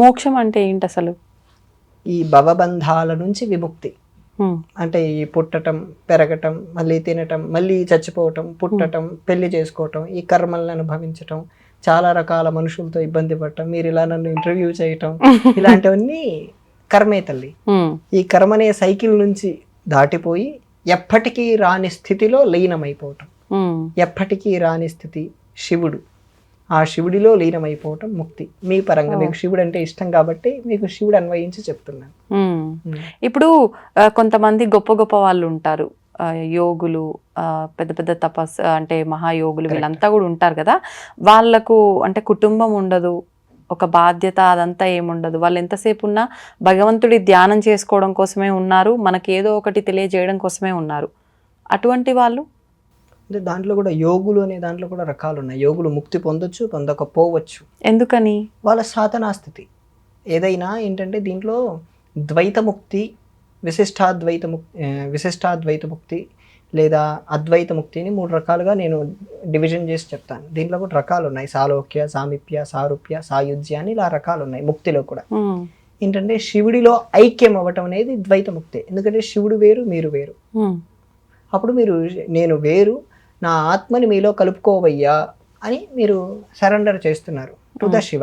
మోక్షం అంటే ఏంటి అసలు? ఈ భవబంధాల నుంచి విముక్తి. అంటే ఈ పుట్టటం పెరగటం మళ్ళీ తినటం మళ్ళీ చచ్చిపోవటం పుట్టటం పెళ్ళి చేసుకోవటం ఈ కర్మలను అనుభవించటం చాలా రకాల మనుషులతో ఇబ్బంది పడటం మీరు ఇలా నన్ను ఇంటర్వ్యూ చేయటం ఇలాంటివన్నీ కర్మే తల్లి. ఈ కర్మ అనే సైకిల్ నుంచి దాటిపోయి ఎప్పటికీ రాని స్థితిలో లీనమైపోవటం. ఎప్పటికీ రాని స్థితి శివుడు. ఆ శివుడిలో లీనమైపోవటం ముక్తి. మీ పరంగా మీకు శివుడు అంటే ఇష్టం కాబట్టి మీకు శివుడు అన్వయించి చెప్తున్నాను. ఇప్పుడు కొంతమంది గొప్ప గొప్ప వాళ్ళు ఉంటారు. యోగులు పెద్ద పెద్ద తపస్ అంటే మహాయోగులు వీళ్ళంతా కూడా ఉంటారు కదా. వాళ్ళకు అంటే కుటుంబం ఉండదు ఒక బాధ్యత అదంతా ఏముండదు. వాళ్ళు ఎంతసేపు ఉన్నా భగవంతుడి ధ్యానం చేసుకోవడం కోసమే ఉన్నారు మనకి ఏదో ఒకటి తెలియజేయడం కోసమే ఉన్నారు. అటువంటి వాళ్ళు అంటే దాంట్లో కూడా యోగులు అనే దాంట్లో కూడా రకాలు ఉన్నాయి యోగులు ముక్తి పొందొచ్చు పొందకపోవచ్చు. ఎందుకని? వాళ్ళ సాధనా స్థితి. ఏదైనా ఏంటంటే దీంట్లో ద్వైతముక్తి విశిష్టాద్వైత ముక్తి విశిష్టాద్వైత ముక్తి లేదా అద్వైత ముక్తి అని మూడు రకాలుగా నేను డివిజన్ చేసి చెప్తాను. దీంట్లో కూడా రకాలు ఉన్నాయి సాలోక్య సామీప్య సారూప్య సాయుధ్య అని ఇలా రకాలు ఉన్నాయి ముక్తిలో కూడా. ఏంటంటే శివుడిలో ఐక్యం అవ్వటం అనేది ద్వైత ముక్తి. ఎందుకంటే శివుడు వేరు మీరు వేరు. అప్పుడు మీరు నేను వేరు నా ఆత్మని మీలో కలుపుకోవయ్యా అని మీరు సరెండర్ చేస్తున్నారు. To the Shiva